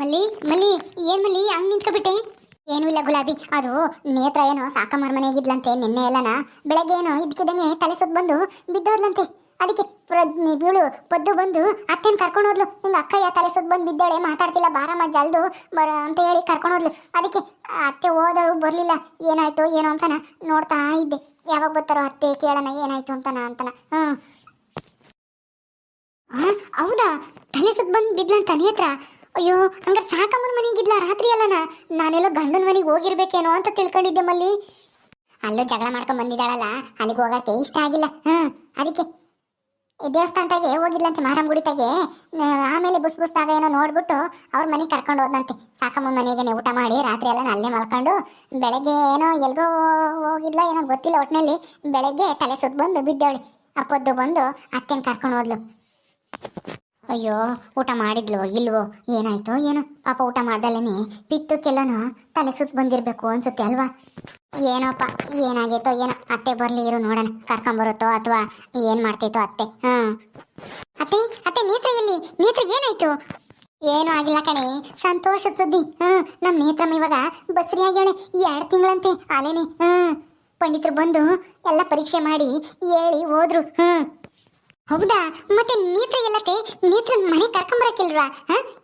ಮಲ್ಲಿ ಮಲ್ಲಿ ಏನ್ ಮಲ್ಲಿ ಹಂಗ್ ನಿಂತ್ಕೊಬಿಟ್ಟೆ? ಏನು ಇಲ್ಲ ಗುಲಾಬಿ. ಅದು ನೇತ್ರ ಏನೋ ಸಾಕಮ್ಮರ ಮನೆಗಿದ್ಲಂತೆ ನಿನ್ನೆ ಎಲ್ಲನ. ಬೆಳಗ್ಗೆ ಏನೋ ಇದ್ಕಿದ್ದಂಗೆ ತಲೆ ಸುತ್ತ ಬಂದು ಬಿದ್ದೋದ್ಲಂತೆ. ಅದಕ್ಕೆ ಬೀಳು ಪದ್ದು ಬಂದು ಅತ್ತೆನ್ ಕರ್ಕೊಂಡು ಹೋದ್ಲು. ಹಿಂಗ ಅಕ್ಕಯ್ಯ ತಲೆ ಸುತ್ತ ಬಂದು ಬಿದ್ದಾಳೆ ಮಾತಾಡ್ತಿಲ್ಲ ಬಾರಮ್ಮ ಜಲ್ದು ಬರ ಅಂತ ಹೇಳಿ ಕರ್ಕೊಂಡು ಹೋದ್ಲು. ಅದಕ್ಕೆ ಅತ್ತೆ ಹೋದವರು ಬರ್ಲಿಲ್ಲ. ಏನಾಯ್ತು ಏನೋ ಅಂತನ ನೋಡ್ತಾ ಇದ್ದೆ. ಯಾವಾಗ ಬರ್ತಾರೋ ಅತ್ತೆ ಕೇಳೋಣ ಏನಾಯ್ತು ಅಂತನ ಅಂತನ. ಆ, ಹೌದಾ? ತಲೆ ಸುತ್ತ ಬಂದು ಬಿದ್ಲಂತ ನೇತ್ರ ಅಯ್ಯೋ, ಹಂಗಾರೆ ಸಾಕಮ್ಮನ ಮನೆಗಿದ್ಲ ರಾತ್ರಿ ಅಲ್ಲನ? ನಾನೆಲ್ಲೋ ಗಂಡನ ಮನೆಗೆ ಹೋಗಿರ್ಬೇಕೇನೋ ಅಂತ ತಿಳ್ಕೊಂಡಿದ್ದೆ ಮಲ್ಲಿ. ಅಲ್ಲೂ ಜಗಳ ಮಾಡ್ಕೊಂಡ್ ಬಂದಿದ್ದಾಳಲ್ಲ, ಅಲ್ಲಿಗೆ ಹೋಗಕ್ಕೆ ಇಷ್ಟ ಆಗಿಲ್ಲ. ಹ್ಮ್ ಅದಕ್ಕೆ. ದೇವಸ್ಥಾನದಾಗೆ ಅಂತ ಮಾರಮ್ಮ ಗುಡಿತಾಗೆ ಆಮೇಲೆ ಬುಸ್ ಬುಸ್ದಾಗ ಏನೋ ನೋಡ್ಬಿಟ್ಟು ಅವ್ರ ಮನೆಗೆ ಕರ್ಕೊಂಡು ಹೋದಂತೆ ಸಾಕಮ್ಮ ಮನೆಗೆ ಊಟ ಮಾಡಿ, ರಾತ್ರಿ ಎಲ್ಲ ಅಲ್ಲೇ ಮಲ್ಕೊಂಡು ಬೆಳಗ್ಗೆ ಏನೋ ಎಲ್ಗೋ ಹೋಗಿದ್ಲ ಏನೋ ಗೊತ್ತಿಲ್ಲ ಒಟ್ಟಿನಲ್ಲಿ ಬೆಳಗ್ಗೆ ತಲೆ ಸುತ್ತ ಬಂದು ಬಿದ್ದೇಳಿ ಅಪ್ಪದ್ದು ಬಂದು ಅತ್ತೆನ ಕರ್ಕೊಂಡು ಹೋದ್ಲು. ಅಯ್ಯೋ, ಊಟ ಮಾಡಿದ್ಲೋ, ಇಲ್ವೋ, ಏನಾಯ್ತೋ, ಏನೋ. ಪಾಪ ಊಟ ಮಾಡ್ದಲೇನೆ ಪಿತ್ತು ಕೆಲನು ತಲೆ ಸುತ್ತ ಬಂದಿರ್ಬೇಕು ಅನ್ಸುತ್ತೆ ಅಲ್ವಾ? ಏನೋಪ್ಪ, ಏನಾಗೈತೋ ಏನೋ. ಅತ್ತೆ ಬರ್ಲಿ ಇರು ನೋಡೋಣ, ಕರ್ಕೊಂಬರುತ್ತೋ ಅಥವಾ ಏನ್ ಮಾಡ್ತೈತೋ ಅತ್ತೆ. ಹ್ಮ್. ಅತ್ತೆ ಅತ್ತೆ, ನೇತ್ರ ಎಲ್ಲಿ? ನೇತ್ರ ಏನಾಯ್ತು? ಏನು ಆಗಿಲ್ಲ ಕಣೆ, ಸಂತೋಷದ ಸುದ್ದಿ. ಹ್ಮ್, ನಮ್ ನೇತ್ರಮ್ಮ ಇವಾಗ ಬಸ್ರಿ ಆಗ್ಯಾಳೆ, ಎರಡು ತಿಂಗಳಂತೆ ಅಲೇನೆ ಹ್ಮ್. ಪಂಡಿತರು ಬಂದು ಎಲ್ಲ ಪರೀಕ್ಷೆ ಮಾಡಿ ಹೇಳಿ ಹೋದ್ರು. ಹ್ಮ್. ಹೌದಾ? ಮತ್ತೆ ನೇತ್ರ ಎಲ್ಲತ್ತೆ ನೇತ್ರ ಮನೆ ಕರ್ಕೊಂಬರಕ್ಕಿಲ್ವಾ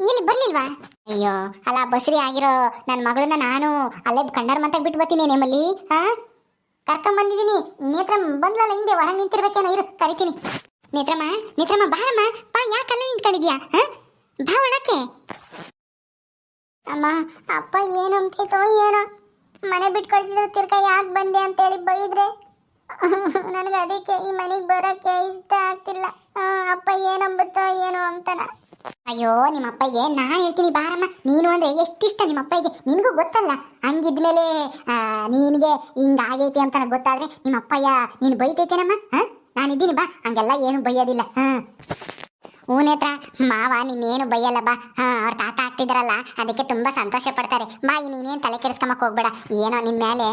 ಇಲ್ಲಿ ಬರ್ಲಿಲ್ವಾ? ಅಯ್ಯೋ, ಅಲ್ಲ ಬಸ್ರಿ ಆಗಿರೋ ನನ್ನ ಮಗಳನ್ನ ನಾನು ಅಲ್ಲೇ ಕಂಡರ್ ಮಂತಾಗ ಬಿಟ್ಟು ಬರ್ತೀನಿ ನಿಮ್ಮಲ್ಲಿ ಹಾ? ಕರ್ಕೊಂಡ್ ಬಂದಿದ್ದೀನಿ ನೇತ್ರ ಬಂದ್ಲಲ್ಲ ಹಿಂದೆ ಹೊರಗೆ ನಿಂತಿರ್ಬೇಕೇನೋ ಇರು, ಕರಿತೀನಿ. ನೇತ್ರಮ್ಮ ನೇತ್ರಮ್ಮ, ಬಾರಮ್ಮ. ಬಾ ಯಾಕಲ್ಲ ನಿಂತ್ಕೊಂಡಿದ್ಯಾ? ಹ? ಬಾ ಒಳಕ್ಕೆ. ಅಮ್ಮ, ಅಪ್ಪ ಏನು ಅಂತೈತೋ ಏನೋ. ಮನೆ ಬಿಟ್ಟು ತಿರ್ಕ ಯಾಕೆ ಬಂದೆ ಅಂತೇಳಿ ಬೈದ್ರೆ. ನನಗೆ ಅದಕ್ಕೆ ಈ ಮನೆಗೆ ಬರೋಕ್ಕೆ ಇಷ್ಟ ಆಗ್ತಿಲ್ಲ. ಅಪ್ಪ ಏನಂಬುತ್ತೋ ಏನೋ ಅಂತಾನ. ಅಯ್ಯೋ, ನಿಮ್ಮ ಅಪ್ಪಗೆ ನಾನು ಹೇಳ್ತೀನಿ ಬಾರಮ್ಮ. ನೀನು ಅಂದ್ರೆ ಎಷ್ಟಿಷ್ಟ ನಿಮ್ಮ ಅಪ್ಪಗೆ? ನಿನಗೂ ಗೊತ್ತಲ್ಲ. ಹಂಗಿದ್ಮೇಲೆ ನಿನಗೆ ಹಿಂಗಾಗೈತಿ ಅಂತ ಗೊತ್ತಾದ್ರೆ ನಿಮ್ಮ ಅಪ್ಪಯ್ಯ ನೀನು ಬೈತೈತೇನಮ್ಮ? ಹಾ ನಾನಿದ್ದೀನಿ ಬಾ. ಹಂಗೆಲ್ಲ ಏನು ಬೈಯೋದಿಲ್ಲ. ಹಾ. ಹ್ಞೂ ನೇತ್ರ, ಮಾವ ನೀನೇನು ಬೈಯಲ್ಲ ಬಾ. ಹಾ, ಅವ್ರ ತಾತ ಆಗ್ತಿದ್ರಲ್ಲ, ಅದಕ್ಕೆ ತುಂಬಾ ಸಂತೋಷ ಪಡ್ತಾರೆ. ಬಾ ನೀನೇನು ತಲೆ ಕೆಡಿಸ್ಕೊಂಬಕ್ ಹೋಗ್ಬೇಡ. ಏನೋ ನಿನ್ ಮೇಲೆ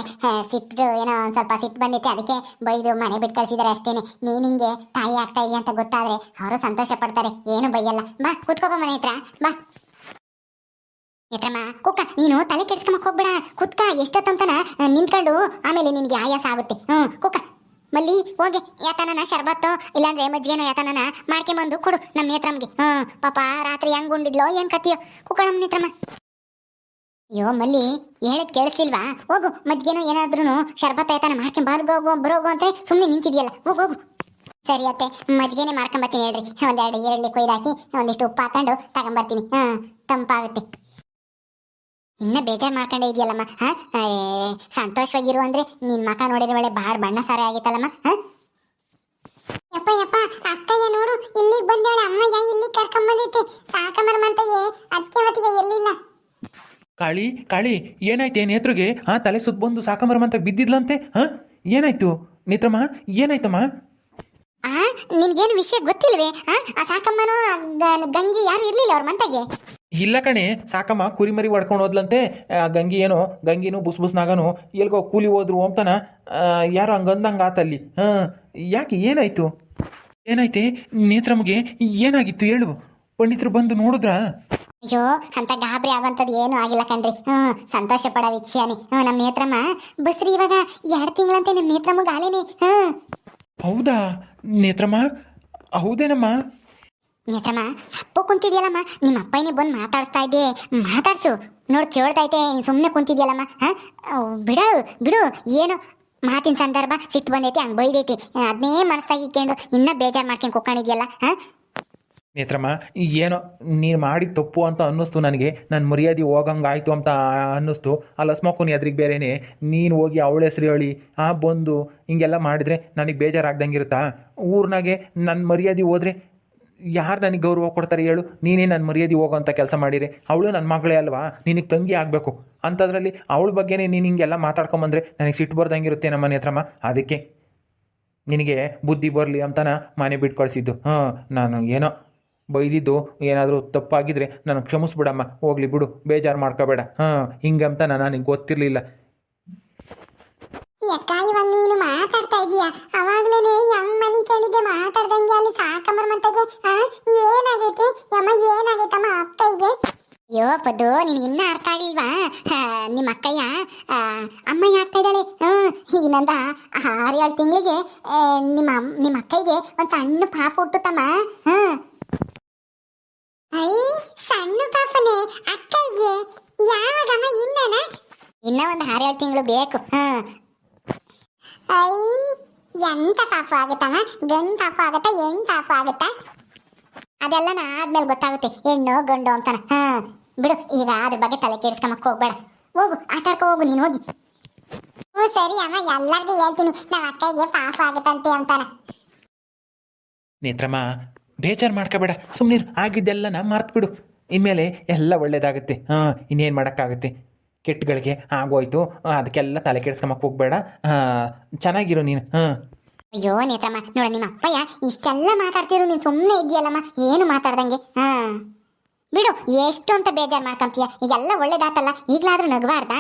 ಸಿಟ್ಟು, ಏನೋ ಒಂದ್ ಸ್ವಲ್ಪ ಸಿಟ್ಟು ಬಂದಿತ್ತು, ಅದಕ್ಕೆ ಬೈದು ಮನೆ ಬಿಟ್ಟು ಕಳ್ಸಿದಾರೆ ಅಷ್ಟೇನೆ. ನೀನ್ ಹಿಂಗೆ ತಾಯಿ ಆಗ್ತಾ ಇದೀಯ ಅಂತ ಗೊತ್ತಾದ್ರೆ ಅವರು ಸಂತೋಷ ಪಡ್ತಾರೆ. ಏನು ಬೈಯಲ್ಲ. ಬಾ, ಕೂತ್ಕೋಬ ಮನೆ ಹತ್ರ. ಬಾ. ಯತ್ರಮ್ಮ ಕುಕ್ಕ ನೀನು ತಲೆ ಕೆಡಿಸ್ಕೊಂಬಕ್ ಹೋಗ್ಬೇಡ. ಕುತ್ಕ, ಎಷ್ಟೊತ್ತಂತನ ನಿಂತ್ಕೊಂಡು ಆಮೇಲೆ ನಿನ್ಗೆ ಆಯಾಸ ಆಗುತ್ತೆ. ಹ್ಮ್ ಕುಕ್ಕ ಮಲ್ಲಿ, ಹೋಗಿ, ಯಾತನನ, ಶರ್ಬತ್ತು, ಇಲ್ಲಾಂದ್ರೆ ಮಜ್ಜಿಗೆನ ಯಾತನನ ಮಾಡ್ಕೊಂಬಂದು ಕೊಡು ನಮ್ಮ ನೇತ್ರಮ್ಗೆ. ಹ್ಮ್ ಪಾಪ, ರಾತ್ರಿ ಹೆಂಗ್ ಉಂಡಿದ್ಲೋ ಏನ್ ಕತ್ತಿಯೋ. ಕುಕ್ಕ ನಮ್ಮ ನೇತ್ರಮ್ಮ. ಅಯ್ಯೋ, ಮಲ್ಲಿ, ಹೇಳದ್ ಕೇಳಿಸ್ಲಿಲ್ವಾ? ಹೋಗು, ಮಜ್ಜಿಗೆನೋ ಏನಾದ್ರೂ ಶರ್ಬತ್ ಆಯ್ತಾನ ಮಾಡ್ಕೊಂಡ್ ಬರ್ಗೋಗು ಬರೋಗು ಅಂತ ಸುಮ್ಮನೆ ನಿಂತಿದ್ಯಲ್ಲ. ಹೋಗು ಹೋಗು. ಸರಿ ಅತ್ತೆ, ಮಜ್ಜಿಗೆನೆ ಮಾಡ್ಕೊಂಬರ್ತೀನಿ ಹೇಳ್ರಿ. ಒಂದೆರಡು ಈರುಳ್ಳಿ ಕೊಯ್ದಾಕಿ, ಒಂದಿಷ್ಟು ಉಪ್ಪು ಹಾಕೊಂಡು ತಗೊಂಬರ್ತೀನಿ. ಹಾ ತಂಪಾಗುತ್ತೆ. ಇನ್ನ ಬೇಜಾರು ಮಾಡ್ಕೊಂಡೇ ಇದೆಯಲ್ಲಮ್ಮ ಹಾ? ಏ, ಸಂತೋಷವಾಗಿರು ಅಂದ್ರೆ ನಿನ್ ಮಕ ನೋಡಿದ್ರೆ ಒಳ್ಳೆ ಬಾಳ್ ಬಣ್ಣ ಸಾರೆ ಆಗಿತ್ತಲ್ಲಮ್ಮ ಹಾ? ಯಪ್ಪ ಯಪ್ಪ ಅಕ್ಕಯ್ಯ ನೋಡು ಇಲ್ಲಿಗೆ ಬಂದೇಳ ಅಮ್ಮಯ್ಯ ಇಲ್ಲಿ ಕರ್ಕೊಂಡ್ ಬಂದೈತೆ. ಸಾಕಮರ ಮಂತಗೆ ಅದಕ್ಕೆ ಮತ್ತಿಗೆ ಎಲ್ಲಿಲ್ಲ ಕಾಳಿ ಕಾಳಿ ಏನಾಯ್ತೆ ನೇತ್ರಿಗೆ? ಹಾಂ ತಲೆ ಸುತ್ತ ಬಂದು ಸಾಕಂಬರಮಂತ ಬಿದ್ದಿದ್ಲಂತೆ ಹ? ಏನಾಯ್ತು? ನೇತ್ರಮ್ಮ ಏನಾಯ್ತಮ್ಮ? ಆ ನಿನ್ಗೇನು ವಿಷಯ ಗೊತ್ತಿಲ್ವೇ? ಆ ಆ ಸಾಕಮ್ಮನೂ ಗಂಗಿ ಯಾರು ಇರ್ಲಿಲ್ಲ ಅವ್ರ ಮಂತಗೆ? ಇಲ್ಲ ಕಣೆ ಸಾಕಮ್ಮ ಕುರಿಮರಿ ಹೊಡ್ಕೊಂಡು ಹೋದ್ಲಂತೆ. ಆ ಗಂಗಿ ಏನೋ ಗಂಗಿನೂ ಬುಸ್ ಬುಸ್ನಾಗನು ಎಲ್ಗೋ ಕೂಲಿ ಹೋದ್ರು ಅಂತನ ಯಾರೋ ಹಂಗಂದಂಗೆ ಆತಲ್ಲಿ ಹಾಂ ಯಾಕೆ ಏನಾಯ್ತು? ಏನಾಯ್ತೆ? ನೇತ್ರಮ್ಗೆ ಏನಾಗಿತ್ತು ಹೇಳು. ಪಂಡಿತರು ಬಂದು ನೋಡಿದ್ರಾ? ಅಯ್ಯೋ ಅಂತ ಗಾಬರಿ ಆಗೋಂಥದ್ದು ಏನೂ ಆಗಿಲ್ಲ ಕಣ್ರಿ. ಹ್ಞೂ ಸಂತೋಷ ಪಡೋ ವಿಷಯನೇ. ಹ್ಞೂ ನಮ್ಮ ನೇತ್ರಮ್ಮ ಬಸ್ರಿ ಇವಾಗ ಎರಡು ತಿಂಗಳಂತೆ ನಿಮ್ಮ ನೇತ್ರಮ್ಮ ಗಾಲೇನೆ ಹ್ಮ್ ಹೌದಾ? ನೇತ್ರಮ್ಮ? ಹೌದೇನಮ್ಮ? ನೇತ್ರಮ್ಮ, ಸಪ್ಪು ಕುಂತಿದ್ಯಲ್ಲಮ್ಮ. ನಿಮ್ಮ ಅಪ್ಪನೇ ಬಂದು ಮಾತಾಡಿಸ್ತಾ ಇದ್ದೆ. ಮಾತಾಡ್ಸು. ನೋಡಿ ಕೇಳ್ತೈತೆ ಸುಮ್ಮನೆ ಕುಂತಿದ್ಯಲ್ಲಮ್ಮ. ಹಾ? ಬಿಡು ಬಿಡು. ಏನು? ಮಾತಿನ ಸಂದರ್ಭ ಸಿಟ್ಟು ಬಂದೈತಿ, ಹಂಗೆ ಬೈದೈತಿ. ಅದನ್ನೇ ಮನಸ್ಸಾಗಿ ಇಕ್ಕೊಂಡು ಇನ್ನೂ ಬೇಜಾರು ಮಾಡ್ಕೊಂಡು ಕುಕ್ಕೊಂಡಿದ್ಯಲ್ಲ ಹಾ? ನೇತ್ರಮ್ಮ ಏನೋ ನೀನು ಮಾಡಿದ ತಪ್ಪು ಅಂತ ಅನ್ನಿಸ್ತು ನನಗೆ. ನನ್ನ ಮರ್ಯಾದೆ ಹೋಗಂಗಾಯ್ತು ಅಂತ ಅನ್ನಿಸ್ತು. ಆ ಲಸ್ಮಕ್ಕೂನಿ ಅದ್ರಿಗೆ ಬೇರೆನೆ, ನೀನು ಹೋಗಿ ಅವಳ ಹೆಸ್ರು ಹೇಳಿ. ಆ ಬಂದು ಹಿಂಗೆಲ್ಲ ಮಾಡಿದ್ರೆ ನನಗೆ ಬೇಜಾರಾಗ್ದಂಗಿರುತ್ತಾ? ಊರ್ನಾಗೆ ನನ್ನ ಮರ್ಯಾದೆ ಹೋದರೆ ಯಾರು ನನಗೆ ಗೌರವ ಕೊಡ್ತಾರೆ ಹೇಳು? ನೀನೇ ನನ್ನ ಮರ್ಯಾದೆ ಹೋಗೋಂಥ ಕೆಲಸ ಮಾಡಿರಿ. ಅವಳು ನನ್ನ ಮಗಳೇ ಅಲ್ವಾ? ನಿನಗೆ ತಂಗಿ ಆಗಬೇಕು. ಅಂಥದ್ರಲ್ಲಿ ಅವಳ ಬಗ್ಗೆನೇ ನೀನು ಹಿಂಗೆಲ್ಲ ಮಾತಾಡ್ಕೊಂಬಂದ್ರೆ ನನಗೆ ಸಿಟ್ಟು ಬರ್ದಂಗಿರುತ್ತೆ ನಮ್ಮ ನೇತ್ರಮ್ಮ ಅದಕ್ಕೆ ನಿನಗೆ ಬುದ್ಧಿ ಬರಲಿ ಅಂತನ ಮನೆ ಬಿಟ್ಟು ಕಳಿಸಿದ್ದು ಹಾಂ ನಾನು ಏನೋ ಬೈದಿದ್ದು ಏನಾದರೂ ತಪ್ಪಾಗಿದ್ರೆ ನಾನು ಕ್ಷಮಿಸ್ಬಿಡಮ್ಮ ಹೋಗ್ಲಿ ಬಿಡು ಬೇಜಾರು ಮಾಡ್ಕೋಬೇಡ. ಹಾಂ ಹಿಂಗಂತ ನನಗೆ ಗೊತ್ತಿರಲಿಲ್ಲ. ಯಾಕ ಇವಾಗ ನೀನು ಮಾತಾಡ್ತಾ ಇದೀಯ ಅವಾಗ್ಲೇನೆ ಹೆಂಗ್ ಮನಿ ಕೇಳಿದ್ದೆ ಮಾತಾಡ್ದಂಗೆ ಅಲ್ಲಿ ಸಾಕಮ್ಮರ ಮಂತಗೆ ಏನಾಗೈತಿ? ಯಮ್ಮ ಏನಾಗೈತಮ್ಮ ಅಕ್ಕಯ್ಗೆ ಅಯ್ಯೋ ಪದ್ದು ನೀನು ಇನ್ನ ಅರ್ಥ ಆಗ್ಲಿಲ್ವಾ? ನಿಮ್ಮ ಅಕ್ಕಯ್ಯ ಆ, ಅಮ್ಮಯ್ಯ ಆಗ್ತಾ ಇದ್ದಾಳೆ. ಈಗಿನಂದ ಆರು ಏಳು ತಿಂಗಳಿಗೆ ನಿಮ್ಮ ನಿಮ್ಮ ಅಕ್ಕಯ್ಯಗೆ ಒಂದು ಸಣ್ಣ ಪಾಪ ಹುಟ್ಟುತ್ತಮ್ಮ. ಇನ್ನ ಒಂದು ಆರೇಳು ತಿಂಗಳು ಬೇಕು. ಹ್ಮ್ ಐ ಎಂತ ಪಾಪ ಆಗುತ್ತಮ್ಮ? ಗಂಡು ಪಾಪ ಆಗುತ್ತಾ ಹೆಣ್ಣು ಪಾಪ ಆಗುತ್ತಾ? ಅದೆಲ್ಲ ನಾ ಆದ್ಮೇಲೆ ಗೊತ್ತಾಗುತ್ತೆ. ಹೆಣ್ಣು ಗಂಡು ಅಂತಾನ. ಹಾಂ. ಬಿಡು ಈಗ ಅದ್ರ ಬಗ್ಗೆ ತಲೆ ಕೆಡಿಸ್ಕೊಂಬಕ್ ಹೋಗ್ಬೇಡ. ಹೋಗು ಆಟ ಆಡ್ಕೊ ಹೋಗು ನೀನು ಹೋಗಿ. ಹ್ಞೂ ಸರಿ ಅಮ್ಮ ಎಲ್ಲರಿಗೂ ಹೇಳ್ತೀನಿ. ನಮ್ಮ ಅಕ್ಕಗೆ ಪಾಪ ಆಗುತ್ತಂತೆ ಅಂತಾನ. ನೇತ್ರಮ್ಮ ಬೇಜಾರು ಮಾಡ್ಕೋಬೇಡ. ಸುಮ್ಮನೆ ಮರ್ತು ಬಿಡು ಇನ್ಮೇಲೆ ಎಲ್ಲ ಒಳ್ಳೇದಾಗುತ್ತೆ. ಹಾಂ ಇನ್ನೇನು ಮಾಡೋಕ್ಕಾಗುತ್ತೆ? ಕೆಟ್ಟಗಳಿಗೆ ಆಗೋಯ್ತು. ಅದಕ್ಕೆಲ್ಲ ತಲೆ ಕೆಡ್ಸ್ಕೊಂಬಕ್ಕೆ ಹೋಗ್ಬೇಡ. ಚೆನ್ನಾಗಿರು ನೀನು. ಅಯ್ಯೋ ನೇತ್ರಮ್ಮ ನೋಡ ನಿಮ್ಮ ಅಪ್ಪಯ್ಯ ಇಷ್ಟೆಲ್ಲ ಮಾತಾಡ್ತಿರು ನೀನು ಸುಮ್ಮನೆ ಇದೆಯಲ್ಲಮ್ಮ ಏನು ಮಾತಾಡ್ದಂಗೆ? ಹಾಂ. ಬಿಡು ಎಷ್ಟು ಅಂತ ಬೇಜಾರು ಮಾಡ್ಕೊಂತೀಯ? ಈಗೆಲ್ಲ ಒಳ್ಳೇದಾತಲ್ಲ. ಈಗಲಾದ್ರೂ ನಗಬಾರ್ದಾ?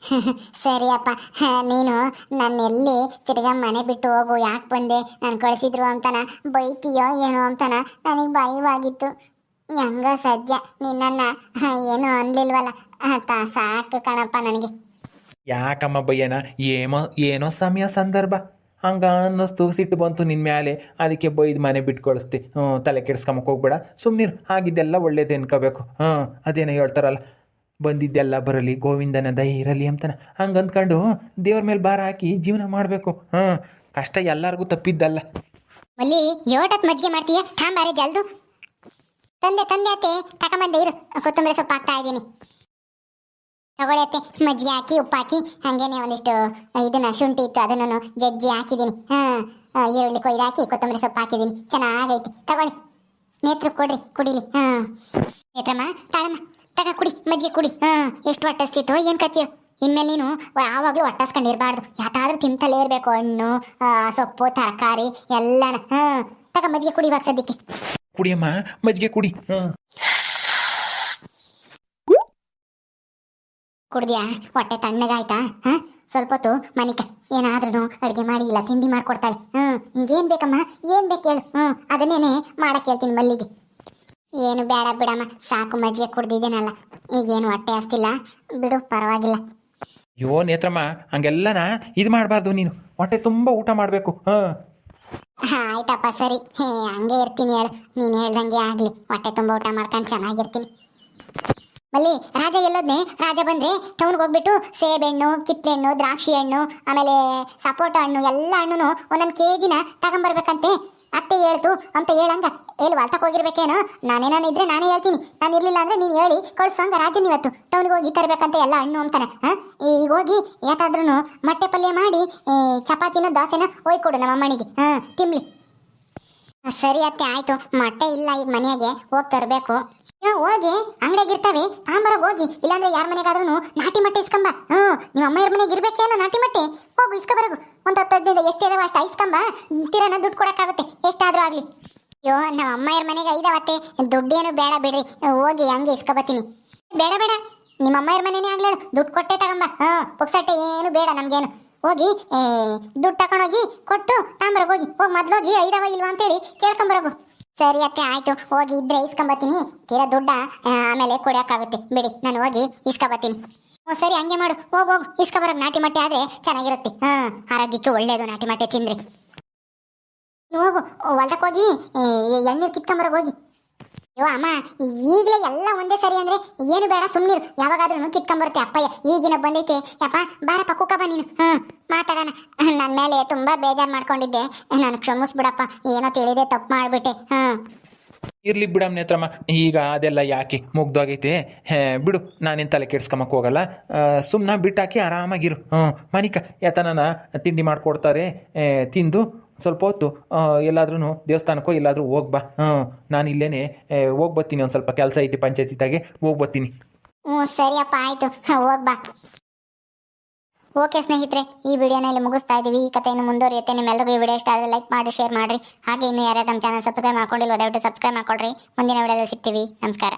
ಸರಿ ಅಪ್ಪ. ಹ, ನೀನು ನನ್ನ ಎಲ್ಲಿ ತಿರ್ಗಾ ಮನೆ ಬಿಟ್ಟು ಹೋಗು. ಯಾಕೆ ಬಂದೆ? ನಾನು ಕಳಿಸಿದ್ರು ಅಂತನ? ಬೈತೀಯೋ ಏನೋ ಅಂತನ? ನನಗೆ ಭಯವಾಗಿತ್ತು. ಹೆಂಗ ಸದ್ಯ? ನಿನ್ನನ್ನು ಏನೂ ಅನ್ಲಿಲ್ವಲ್ಲ. ಆತ ಸಾಕು ಕಣಪ್ಪ ನನಗೆ. ಯಾಕಮ್ಮ ಬಯ್ಯನ ಏನೋ ಏನೋ ಸಮಯ ಸಂದರ್ಭ. ಹಂಗ ಅನ್ನಿಸ್ತು ಸಿಟ್ಟು ಬಂತು ನಿನ್ನ ಮೇಲೆ ಅದಕ್ಕೆ ಬೈದು ಮನೆ ಬಿಟ್ಟು ಕಳಿಸ್ತಿ ಹ್ಞೂ ತಲೆ ಕೆಡ್ಸ್ಕೊಂಬಕ್ಕೆ ಹೋಗ್ಬೇಡ. ಸುಮ್ಮನಿರು ಆಗಿದ್ದೆಲ್ಲ ಒಳ್ಳೇದು ಎನ್ಕೋಬೇಕು. ಹಾಂ ಅದೇನೋ ಹೇಳ್ತಾರಲ್ಲ. ಬಂದಿದ್ದೆಲ್ಲ ಬರಲಿ ಗೋವಿಂದನ ದಯ ಇರಲಿ ಅಂತಾನೆ. ಹಂಗೆ ಅಂದ್ಕೊಂಡು ದೇವ್ರ ಮೇಲೆ ಭಾರ ಹಾಕಿ ಜೀವನ ಮಾಡಬೇಕು. ಹಾಂ ಕಷ್ಟ ಎಲ್ಲರಿಗೂ ತಪ್ಪಿದ್ದಲ್ಲ. ಮಲ್ಲಿ ಯೋಟತ್ ಮಜ್ಜಿಗೆ ಮಾಡ್ತೀಯ? ಜಲ್ದು. ತಂದೆ ತಂದೆ ಅತ್ತೆ ತಗೊಂಬಂದೆ ಇರು. ಕೊತ್ತಂಬರಿ ಸೊಪ್ಪು ಹಾಕ್ತಾ ಇದ್ದೀನಿ. ತಗೊಳ್ಳಿ ಅತ್ತೆ. ಮಜ್ಜಿಗೆ ಹಾಕಿ, ಉಪ್ಪು ಹಾಕಿ, ಹಾಗೇನೆ ಒಂದಿಷ್ಟು ಇದನ್ನ ಶುಂಠಿ ಇತ್ತು ಅದನ್ನು ಜಜ್ಜಿ ಹಾಕಿದ್ದೀನಿ. ಹಾಂ ಈರುಳ್ಳಿ ಕೊಯ್ದು ಹಾಕಿ, ಕೊತ್ತಂಬರಿ ಸೊಪ್ಪು ಹಾಕಿದ್ದೀನಿ. ಚೆನ್ನಾಗೈತೆ. ತಗೊಳ್ಳಿ. ನೇತ್ರ ಕೊಡ್ರಿ, ಕುಡಿಲಿ. ಹಾಂ. ನೇತ್ರಮ್ಮ, ತಾಳಮ್ಮ, ತಗ ಕುಡಿ, ಮಜ್ಜಿಗೆ ಕುಡಿ. ಹಾಂ, ಎಷ್ಟು ಹೊಟ್ಟಿಸ್ತಿತ್ತು, ಏನು ಕತ್ತಿಯೋ. ಇನ್ಮೇಲೆ ನೀನು ಯಾವಾಗಲೂ ಹೊಟ್ಟಸ್ಕೊಂಡಿರ್ಬಾರ್ದು. ಯಾತಾದ್ರೂ ತಿಂತಲೇ ಇರಬೇಕು, ಹಣ್ಣು ಸೊಪ್ಪು, ತರಕಾರಿ, ಎಲ್ಲನ. ಹಾಂ, ತಗ ಮಜ್ಜಿಗೆ ಕುಡಿ ಇವಾಗ ಸದ್ಯಕ್ಕೆ. ಕುಡಿಯಮ್ಮ? ಮಜ್ಜಿಗೆ ಕುಡಿ. ಕುಡ್ದ್ಯಾ? ಹೊಟ್ಟೆ ತಣ್ಣಗಾಯ್ತಾ ಹಾ? ಸ್ವಲ್ಪ ಹೊತ್ತು ಮನಿಕ ಏನಾದ್ರೂ ಅಡುಗೆ ಮಾಡಿ ಇಲ್ಲ ತಿಂಡಿ ಮಾಡ್ಕೊಡ್ತಾಳೆ. ಹ್ಞೂ ಹಿಂಗೇನು ಬೇಕಮ್ಮ? ಏನು ಬೇಕು ಹೇಳು ಹ್ಞೂ ಅದನ್ನೇನೆ ಮಾಡಕ್ಕೆ ಹೇಳ್ತೀನಿ ಮಲ್ಲಿಗೆ. ಏನು ಬೇಡ ಬಿಡಮ್ಮ ಸಾಕು ಮಜ್ಜಿಗೆ ಕುಡ್ದಿದ್ದೇನಲ್ಲ. ಈಗೇನು ಹೊಟ್ಟೆ ಹಸ್ತಿಲ್ಲ. ಬಿಡು ಪರವಾಗಿಲ್ಲ. ಅಯ್ಯೋ ನೇತ್ರಮ್ಮ ಹಂಗೆಲ್ಲನ ಇದು ಮಾಡಬಾರ್ದು ನೀನು. ಹೊಟ್ಟೆ ತುಂಬ ಊಟ ಮಾಡಬೇಕು. ಹಾ ಆಯ್ತಪ್ಪ, ಸರಿ. ಹೇ, ಹಂಗೆ ಇರ್ತೀನಿ ಹೇಳು. ನೀನು ಹೇಳ್ದಂಗೆ ಆಗಲಿ. ಹೊಟ್ಟೆ ತುಂಬ ಊಟ ಮಾಡ್ಕೊಂಡು ಚೆನ್ನಾಗಿರ್ತೀನಿ. ಮಲ್ಲಿ, ರಾಜ ಎಲ್ಲೋದ್ನೆ? ರಾಜ ಬಂದ್ರೆ ಟೌನ್ಗೆ ಹೋಗ್ಬಿಟ್ಟು ಸೇಬೆಹಣ್ಣು ಕಿತ್ಳೆಹಣ್ಣು ದ್ರಾಕ್ಷಿ ಹಣ್ಣು ಆಮೇಲೆ ಸಪೋಟ ಹಣ್ಣು, ಎಲ್ಲ ಹಣ್ಣು ಒಂದೊಂದು ಕೆ ಜಿನ ತಗೊಂಬರ್ಬೇಕಂತೆ ಅತ್ತೆ ಹೇಳ್ತು ಅಂತ ಹೇಳಂಗ. ಎಲ್ಲಿ ಹೊಲ್ತಕ್ಕೆ ಹೋಗಿರ್ಬೇಕೇನೋ? ನಾನೇನಾನ ಇದ್ರೆ ನಾನೇ ಹೇಳ್ತೀನಿ. ನಾನು ಇರಲಿಲ್ಲ ಅಂದ್ರೆ ನೀನು ಹೇಳಿ. ಕಳ್ಸೋಂಗ ರಾಜನ್ ಇವತ್ತು. ಟೌನ್ಗೆ ಹೋಗಿ ತರಬೇಕಂತ ಎಲ್ಲ ಹಣ್ಣು ಅಂತಾನೆ, ಹಾಂ? ಈಗ ಹೋಗಿ ಯಾತಾದ್ರೂ ಮೊಟ್ಟೆ ಪಲ್ಯ ಮಾಡಿ ಚಪಾತಿನ ದೋಸೆನ ಒಯ್ಕೊಡು ನಮ್ಮ ಅಮ್ಮನಿಗೆ, ಹಾಂ? ತಿನ್ಲಿ. ಸರಿ ಅತ್ತೆ, ಆಯ್ತು. ಮೊಟ್ಟೆ ಇಲ್ಲ ಈಗ ಮನೆಯಾಗೆ. ಹೋಗಿ ತರಬೇಕು. ಹೋಗಿ. ಅಂಗಡಿಯಾಗ ಇರ್ತಾವೆ. ತಾಂಬರಾಗ ಹೋಗಿ. ಇಲ್ಲಾಂದ್ರೆ ಯಾರ ಮನೆಗಾದ್ರೂ ನಾಟಿ ಮೊಟ್ಟೆ ಇಸ್ಕೊಂಬ. ಹ್ಞೂ. ನಿಮ್ಮ ಅಮ್ಮಯ್ಯರ ಮನೆಗೆ ಇರ್ಬೇಕೇನೋ ನಾಟಿ ಮೊಟ್ಟೆ? ಹೋಗು ಇಸ್ಕೊಬರಗು ಒಂದು ಹತ್ತು ಹದಿನೈದು, ಎಷ್ಟು ಇದಾವ ಅಷ್ಟು ಇಸ್ಕೊಂಬ ತೀರನ ದುಡ್ಡು ಕೊಡೋಕ್ಕಾಗುತ್ತೆ. ಎಷ್ಟಾದ್ರೂ ಆಗಲಿ. ಅಯ್ಯೋ, ನಮ್ಮ ಅಮ್ಮಯ್ಯರ ಮನೆಗೆ ಐದವತ್ತೆ. ದುಡ್ಡೇನು ಬೇಡ ಬಿಡ್ರಿ. ಹೋಗಿ ಹಂಗೆ ಇಸ್ಕೊಬತ್ತೀನಿ. ಬೇಡ ಬೇಡ. ನಿಮ್ಮ ಅಮ್ಮಯ್ಯರ ಮನೆನೇ ಆಗ್ಲೇಳು. ದುಡ್ಡು ಕೊಟ್ಟೆ ತಗೊಂಬ. ಹಾ, ಪುಕ್ಸಟ್ಟೆ ಏನು ಬೇಡ ನಮ್ಗೇನು. ಹೋಗಿ ದುಡ್ಡು ತಗೊಂಡೋಗಿ ಕೊಟ್ಟು ತಾಂಬರ ಹೋಗಿ. ಹೋಗಿ ಮೊದ್ಲೋಗಿ ಐದವ ಇಲ್ವಾ ಅಂತೇಳಿ ಕೇಳ್ಕೊಂಬರೋಗು ಸರಿ ಅತ್ತೆ, ಆಯ್ತು. ಹೋಗಿ ಇದ್ರೆ ಇಸ್ಕೊಂಬತ್ತೀನಿ. ತೀರಾ ದುಡ್ಡ ಆಮೇಲೆ ಕೊಡೋಕ್ಕಾಗುತ್ತೆ ಬಿಡಿ, ನಾನು ಹೋಗಿ ಇಸ್ಕೊಬತ್ತೀನಿ. ಹ್ಞೂ ಸರಿ, ಹಂಗೆ ಮಾಡು. ಹೋಗಿ, ಹೋಗು. ಇಸ್ಕೊಬರೋದು ನಾಟಿ ಮಟ್ಟಿ ಆದರೆ ಚೆನ್ನಾಗಿರುತ್ತೆ. ಹಾಂ, ಆರೋಗ್ಯಕ್ಕೆ ಒಳ್ಳೆಯದು ನಾಟಿ ಮಟ್ಟಿ ತಿಂದ್ರೆ ಹೋಗು. ಹೊಲ್ದಕ್ಕೆ ಹೋಗಿ ಎಣ್ಣೀರು ಕಿತ್ಕೊಂಬರೋಗಿ ಹೋಗಿ. ಅಯ್ಯೋ ಅಮ್ಮ, ಈಗಲೇ ಎಲ್ಲ ಒಂದೇ ಸರಿ ಅಂದ್ರೆ ಏನು ಬೇಡ ಸುಮ್ಮನಿರು ಯಾವಾಗಾದ್ರೂ ಕಿತ್ಕೊಂಬರುತ್ತೆ ಅಪ್ಪಯ್ಯ. ಈಗಿನ ಬಂದೈತೆ. ಯಪ್ಪ, ಬಾರಪ್ಪ ಬಾ ನೀನು. ಹ್ಞೂ, ಮಾತಾಡೋಣ. ನನ್ನ ಮೇಲೆ ತುಂಬ ಬೇಜಾರು ಮಾಡ್ಕೊಂಡಿದ್ದೆ. ನಾನು ಕ್ಷಮಿಸ್ಬಿಡಪ್ಪ. ಏನೋ ತಿಳಿದೆ ತಪ್ಪು ಮಾಡಿಬಿಟ್ಟೆ. ಹಾಂ ಇರ್ಲಿ ಬಿಡಮ್ ನೇತ್ರಮ್ಮ. ಈಗ ಅದೆಲ್ಲ ಯಾಕೆ ಮುಗ್ದೋಗೈತೆ? ಹೇ, ಬಿಡು, ನಾನೇನು ತಲೆ ಕೆಡ್ಸ್ಕೊಂಬಕ್ಕೆ ಹೋಗಲ್ಲ. ಸುಮ್ಮನೆ ಬಿಟ್ಟಾಕಿ ಆರಾಮಾಗಿರು. ಹ್ಞೂ, ಮನಿಕ ಯಾತನ ತಿಂಡಿ ಮಾಡಿಕೊಡ್ತಾರೆ. ತಿಂದು ಸ್ವಲ್ಪ ಹೊತ್ತು ಎಲ್ಲಾದ್ರೂ ದೇವಸ್ಥಾನಕ್ಕೋ ಎಲ್ಲಾದರೂ ಹೋಗ್ಬಾ ಬಾ. ನಾನು ಇಲ್ಲೇನೆ ಹೋಗಿ ಬರ್ತೀನಿ ಒಂದು ಸ್ವಲ್ಪ ಕೆಲಸ ಐತಿ ಪಂಚಾಯತಿದಾಗೆ, ಹೋಗಿ ಬರ್ತೀನಿ. ಹ್ಞೂ, ಸರಿಯಪ್ಪ, ಆಯಿತು. ಹೋಗ್ಬಾ ಓಕೆ ಸ್ನೇಹಿತರೆ, ಈ ವಿಡಿಯೋನ ಇಲ್ಲಿ ಮುಗಿಸ್ತಾ ಇದ್ದೀವಿ ಈ ಕಥೆಯನ್ನು ಮುಂದುವರಿಯುತ್ತೆ. ನಿಮ್ಮೆಲ್ಲರಿಗೂ ಈ ವಿಡಿಯೋ ಇಷ್ಟ ಆದರೆ ಲೈಕ್ ಮಾಡಿ, ಶೇರ್ ಮಾಡಿರಿ. ಹಾಗೆ ಇನ್ನು ಯಾರ್ಯಾರು ನಮ್ಮ ಚಾನಲ್ ಸಬ್ಸ್ಕ್ರೈಬ್ ಮಾಡ್ಕೊಂಡಿಲ್ಲ ದಯವಿಟ್ಟು ಸಬ್ಸ್ಕ್ರೈಬ್ ಮಾಡ್ಕೊಳ್ರಿ. ಮುಂದಿನ ವಿಡಿಯೋದಲ್ಲಿ ಸಿಗ್ತೀವಿ. ನಮಸ್ಕಾರ.